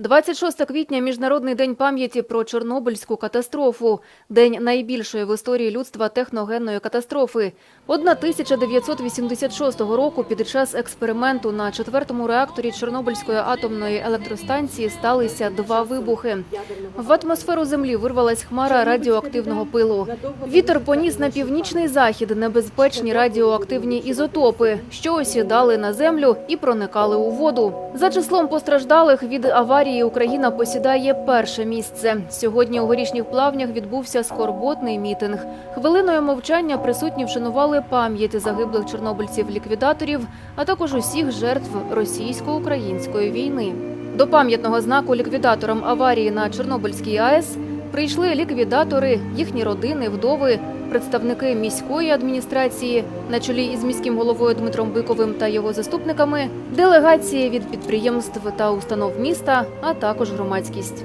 26 квітня міжнародний день пам'яті про Чорнобильську катастрофу, день найбільшої в історії людства техногенної катастрофи. 1986 року під час експерименту на четвертому реакторі Чорнобильської атомної електростанції сталися два вибухи. В атмосферу землі вирвалась хмара радіоактивного пилу. Вітер поніс на північний захід небезпечні радіоактивні ізотопи, що осідали на землю і проникали у воду. За числом постраждалих від аварії Україна посідає перше місце. Сьогодні у горішніх плавнях відбувся скорботний мітинг. Хвилиною мовчання присутні вшанували пам'ять загиблих чорнобильців-ліквідаторів, а також усіх жертв російсько-української війни. До пам'ятного знаку ліквідаторам аварії на Чорнобильській АЕС прийшли ліквідатори, їхні родини, вдови, представники міської адміністрації на чолі із міським головою Дмитром Биковим та його заступниками, делегації від підприємств та установ міста, а також громадськість.